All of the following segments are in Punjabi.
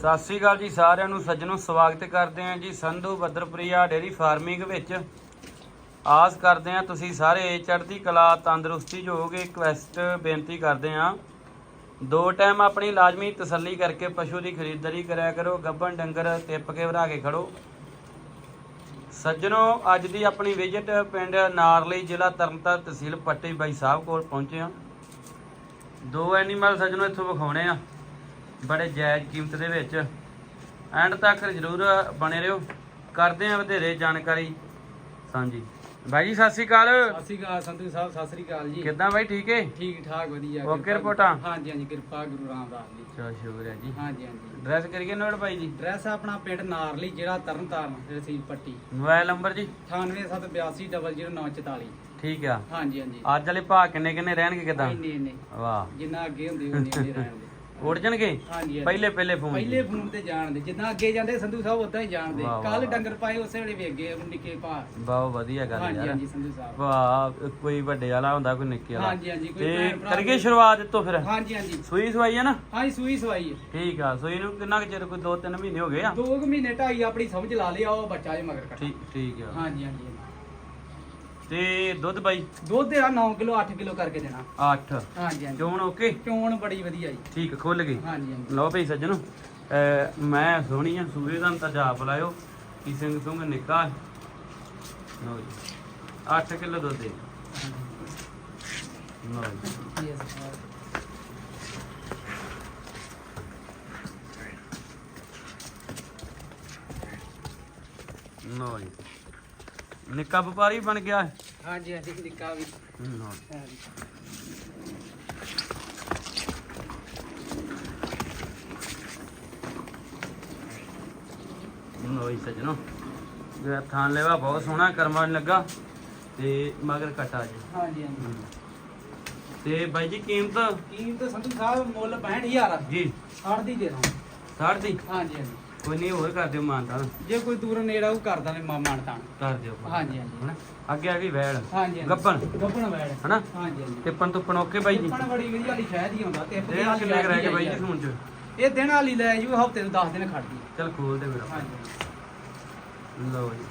ਸਤਿ ਸ੍ਰੀ ਅਕਾਲ ਜੀ ਸਾਰਿਆਂ ਨੂੰ, ਸੱਜਣੋ ਸਵਾਗਤ ਕਰਦੇ ਹਾਂ ਜੀ ਸੰਧੂ ਬੱਦਰਪ੍ਰਿਆ ਡੇਰੀ ਫਾਰਮਿੰਗ ਵਿੱਚ। ਆਸ ਕਰਦੇ ਹਾਂ ਤੁਸੀਂ ਸਾਰੇ ਚੜ੍ਹਦੀ ਕਲਾ, ਤੰਦਰੁਸਤੀ 'ਚ ਰਿਕਵੈਸਟ ਬੇਨਤੀ ਕਰਦੇ ਹਾਂ। ਦੋ ਟਾਈਮ ਆਪਣੀ ਲਾਜ਼ਮੀ ਤਸੱਲੀ ਕਰਕੇ ਪਸ਼ੂ ਦੀ ਖਰੀਦਦਾਰੀ ਕਰਿਆ ਕਰੋ ਗੱਬਣ ਡੰਗਰ ਟਿੱਪ ਕੇ ਭਰਾ ਕੇ ਖੜੋ। ਸੱਜਣੋ, ਅੱਜ ਦੀ ਆਪਣੀ ਵਿਜ਼ਿਟ ਪਿੰਡ ਨਾਰਲੀ ਜ਼ਿਲ੍ਹਾ ਤਰਨਤਾਰਨ ਤਹਿਸੀਲ ਪੱਟੀ ਬਾਈ ਸਾਹਿਬ ਕੋਲ ਪਹੁੰਚੇ ਹਾਂ। ਦੋ ਐਨੀਮਲ ਸੱਜਣੋ ਇੱਥੋਂ ਵਿਖਾਉਣੇ ਆ। ਬੜੇ ਜਾਇਜ਼ ਕੀਮਤ ਦੇ ਵਿੱਚ। ਐਂਡ ਤੱਕ ਜਰੂਰ ਬਣੇ ਰਹੋ। ਕਰਦੇ ਆ ਵਧੇਰੇ ਜਾਣਕਾਰੀ। ਸਾਂਝੀ ਬਾਈ ਜੀ ਸਤਿ ਸ਼੍ਰੀ ਅਕਾਲ। ਸਤਿ ਸ਼੍ਰੀ ਅਕਾਲ ਸੰਧੂ ਸਾਹਿਬ ਸਤਿ ਸ਼੍ਰੀ ਅਕਾਲ ਜੀ। ਕਿੱਦਾਂ ਬਾਈ ਠੀਕ ਹੈ ਠੀਕ ਠਾਕ ਵਧੀਆ। ਓਕੇ ਰਿਪੋਰਟਾਂ? ਹਾਂਜੀ ਹਾਂਜੀ ਕਿਰਪਾ ਗੁਰੂ ਰਾਮਦਾਸ ਚਾ ਸ਼ੁਕਰ ਹੈ ਜੀ। ਹਾਂਜੀ ਹਾਂਜੀ। ਡਰੈਸ ਕਰੀਏ ਨੋਟ ਬਾਈ ਜੀ? ਡਰੈਸ ਆਪਣਾ ਪਿੰਡ ਨਾਰਲੀ ਜਿਹੜਾ ਤਰਨਤਾਰਨ ਰਸੀਦ ਪੱਟੀ। ਮੋਬਾਈਲ ਨੰਬਰ ਜੀ? 9872800944 ਠੀਕ ਆ। ਹਾਂਜੀ ਹਾਂਜੀ। ਅੱਜ ਵਾਲੇ ਭਾਅ ਕਿੰਨੇ ਕਿੰਨੇ ਰਹਿਣਗੇ ਕਿਦਾਂ? ਇੰਨੇ ਇੰਨੇ। ਵਾਹ। ਜਿੰਨਾ ਅੱਗੇ ਹੁੰਦੇ ਉਹਨੇ ਉਹਨੇ ਰਹਿਣ ਦੇ ਉੜ ਜਾਣਗੇ? ਹਾਂਜੀ। ਪਹਿਲੇ ਪਹਿਲੇ ਫੋਨ ਪਹਿਲੇ ਫੋਨ ਤੇ ਜਾਣਦੇ ਜਿੱਦਾਂ ਅੱਗੇ ਜਾਂਦੇ ਸੰਧੂ ਸਾਹਿਬ ਉਦਾਂ ਹੀ ਜਾਣਦੇ। ਵਾਹ, ਵਾਹ, ਕੱਲ। ਡੰਗਰ ਪਾਏ ਉਸੇ ਵੇਲੇ ਵੇਗੇ ਨਿੱਕੇ ਭਾ। ਬਹੁਤ ਵਧੀਆ ਗੱਲ ਹਾਂਜੀ ਯਾਰ। ਹਾਂਜੀ ਸੰਧੂ ਸਾਹਿਬ। ਵਾਹ ਕੋਈ ਵੱਡੇ ਵਾਲਾ ਹੁੰਦਾ ਕੋਈ ਨਿੱਕੇ ਵਾਲਾ। ਹਾਂਜੀ ਹਾਂਜੀ ਕੋਈ ਤੇ ਭੈਣ ਭਰਾ ਕਰੀਏ ਸ਼ੁਰੂਆਤ ਤੋਂ ਫਿਰ? ਹਾਂਜੀ ਹਾਂਜੀ। ਸੂਈ ਸਵਾਈ ਹੈ ਨਾ? ਹਾਂਜੀ ਸੂਈ ਸਵਾਈ ਹੈ। ਠੀਕ ਆ ਸੂਈ ਨੂੰ ਕਿੰਨਾ ਕੁ ਚਿਰ ਕੋਈ 2-3 ਮਹੀਨੇ ਹੋ ਗਏ ਆ? ਦੋ ਕੁ ਮਹੀਨੇ ਢਾਈ ਆਪਣੀ ਸਮਝ ਲਾ ਲਿਆ ਉਹ ਬੱਚਾ ਜੇ ਮਗਰ ਕੱਟਾ। ਠੀਕ ਠੀਕ ਆ। ਹਾਂਜੀ ਹਾਂਜੀ। ਤੇ ਦੁੱਧ ਬਾਈ? ਦੁੱਧ ਦੇਣਾ 9 ਕਿਲੋ 8 ਕਿਲੋ ਕਰਕੇ ਦੇਣਾ। 8 ਹਾਂਜੀ ਹਾਂਜੀ। ਚੋਣ ਓਕੇ? ਚੋਣ ਬੜੀ ਵਧੀਆ ਜੀ। ਠੀਕ ਖੁੱਲ ਗਈ। ਹਾਂਜੀ ਹਾਂਜੀ। ਲਓ ਭਈ ਸੱਜਣੋ ਮੈਂ ਸੋਹਣੀ ਆ ਸੂਏ ਦਾ ਤਾਂ ਜਾਪ ਲਾਇਓ। ਕੀ ਸਿੰਘ ਸੁੰਗ ਨਿੱਕਾ ਲਓ ਜੀ 8 ਕਿਲੋ ਦੁੱਧ ਦੇ। ਲਓ ਜੀ. ਲਓ ਜੀ। ਨਿੱਕਾ ਵਪਾਰੀ ਬਣ ਗਿਆ ਹੈ ਹਾਂਜੀ ਹਾਂਜੀ ਨਿੱਕਾ ਵੀ। ਜੀ। ਹਾਂਜੀ। ਜੀ ਸੱਜਣੋ ਜਿਹੜਾ ਥਾਂ ਲੈਵਾ ਬਹੁਤ ਸੋਹਣਾ ਕਰਮਾਂ ਨੂੰ ਲੱਗਾ ਤੇ ਮਗਰ ਕਟਾ ਜੀ। ਹਾਂਜੀ ਹਾਂਜੀ। ਤੇ ਬਾਈ ਜੀ ਕੀਮਤ? ਕੀਮਤ ਸੰਧੂ ਸਾਹਿਬ ਮੁੱਲ 65000 ਜੀ 60 ਦੀ ਦੇ ਦਾਂ 60 ਦੀ ਹਾਂਜੀ ਹਾਂਜੀ। ਕੋਈ ਨਹੀਂ ਹੋਰ ਕਰ ਦਿਓ ਮਾਨਤਾ ਜੇ ਕੋਈ ਦੂਰ ਨੇੜਾ ਉਹ ਕਰ ਦਾਂਗੇ ਮਾ ਮਾਨਤਾਨ ਕਰ ਦਿਓ ਹਾਂਜੀ ਹਾਂਜੀ। ਹਨਾ? ਅੱਗੇ ਆ ਗਈ ਵੈੜ। ਹਾਂਜੀ ਗੱਬਣ ਗੱਪਣ। ਵੈੜ। ਹਨਾ? ਹਾਂਜੀ ਹਾਂਜੀ। ਟਿੱਪਣ ਓਕੇ ਬਾਈ ਜੀ। ਗੱਪਣ ਬੜੀ ਵਧੀਆ ਵਾਲੀ ਸ਼ਹਿਦ ਹੀ ਹੁੰਦਾ ਤੇ ਇਹ ਕਿੰਨੇ ਕੁ ਰਹਿ ਗਏ ਬਾਈ ਜੀ ਹੁਣ ਚ। ਇਹ ਦਿਨ ਵਾਲੀ ਲੈ ਜੂ ਹਫ਼ਤੇ ਨੂੰ 10 ਦਿਨ ਖੜਦੀ ਚਲ ਖੋਲ ਦੇ ਮੇਰਾ ਹਾਂਜੀ। ਲਓ ਜੀ।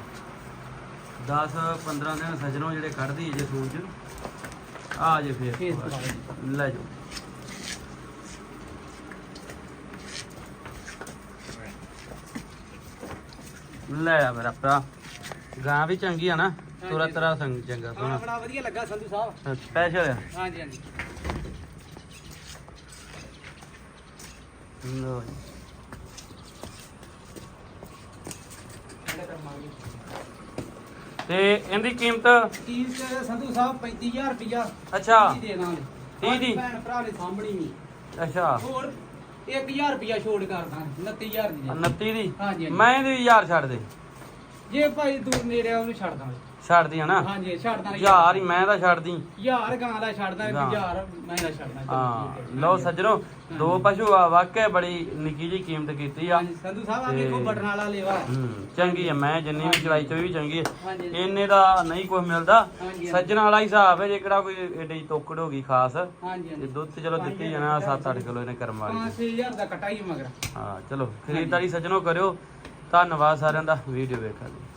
10 15 ਦਿਨ ਸਜਣੋ ਜਿਹੜੇ ਕੱਢਦੀ ਜੇ ਚ। ਆ ਜੇ ਫੇਰ। ਲੈ ਜਾਓ। ਲੈ ਆ ਮੇਰਾ ਭਰਾ ਗਾਂ ਵੀ ਚੰਗੀ ਆ ਨਾ ਤੁਰਾ। ਤਰਾ ਸੰਗ ਚੰਗਾ ਖਾਣਾ ਸੋਹਣਾ। ਬੜਾ ਵਧੀਆ ਲੱਗਾ ਸੰਧੂ ਸਾਹਿਬ। ਸਪੈਸ਼ਲ ਆ। ਹਾਂਜੀ ਹਾਂਜੀ। ਜੀ। ਤੇ ਇਹਦੀ ਕੀਮਤ? ਕੀਮਤ ਸੰਧੂ ਸਾਹਿਬ 35000 ਰੁਪਇਆ ਅੱਛਾ। ਦੀ ਦਾਂਗੇ? ਭੈਣ ਭਰਾ ਦੇ ਸਾਹਮਣੇ ਹੀ। ਅੱਛਾ। ਹੋਰ 1000 ਰੁਪਇਆ ਛੋੜ ਕਰਦਾ 29000 ਦੀ ਦੇ। 29 ਦੀ ਹਾਂਜੀ ਹਾਂਜੀ। ਮੈਂ ਇਹਦੀ ਯਾਰ ਛੱਡ ਦੇ ਜੇ ਭਾਈ ਦੂਰ ਨੇੜੇ ਆ ਉਹਨੂੰ ਛੱਡ ਦਾਂਗੇ। ਛੱਡ ਦੀ ਹਨਾ ਹਾਂਜੀ ਛੱਡ ਦਾਂਗੇ। ਯਾਰ ਹੀ ਮੈਂ ਤਾਂ ਛੱਡਦੀ। ਯਾਰ ਗਾਂ ਦਾ ਛੱਡ ਦਾਂਗੇ। 1000 ਮੈਂ ਦਾ ਛੱਡ ਦਾਂਗੇ। ਹਾਂ ਲਓ ਸੱਜਣੋ ਦੋ ਪਸ਼ੂ ਆ ਵਾਕਿਆ ਬੜੀ ਨਿੱਕੀ ਜੀ ਕੀਮਤ ਕੀਤੀ ਆ। ਹਾਂਜੀ ਸੰਧੂ ਸਾਹਿਬ ਆ ਤੇ- ਵੇਖੋ ਬਟਨ ਵਾਲਾ ਲੇਵਾ। ਹੂੰ ਚੰਗੀ ਆ ਮੈਂ ਜਿੰਨੀ ਵੀ ਚਲਾਈ ਚੋਈ ਵੀ ਚੰਗੀ ਆ। ਹਾਂਜੀ ਇੰਨੇ ਦਾ ਨਹੀਂ ਕੁਝ ਮਿਲਦਾ। ਹਾਂਜੀ। ਸੱਜਣ ਵਾਲਾ ਹੀ ਹਿਸਾਬ ਹੈ ਜੇ ਕਿਹੜਾ ਕੋਈ ਏਡੀ ਤੋਕੜ ਹੋ ਗਈ ਖਾਸ। ਹਾਂਜੀ ਤੇ ਹਾਂਜੀ ਦੁੱਧ ਤੇ ਚਲੋ ਦਿੱਤੀ ਜਾਣਾ 7-8 ਕਿਲੋ ਇਹਨੇ ਕਰਮ ਵਾਲੀ। 5000 ਦਾ ਕਟਾਈ ਮਗਰ। ਹਾਂ ਚਲੋ ਖਰੀਦਦਾਰੀ ਸੱਜਣੋ ਕਰਿਓ। ਧੰਨਵਾਦ ਸਾਰਿਆਂ ਦਾ ਵੀਡੀਓ ਵੇਖਣ ਲਈ।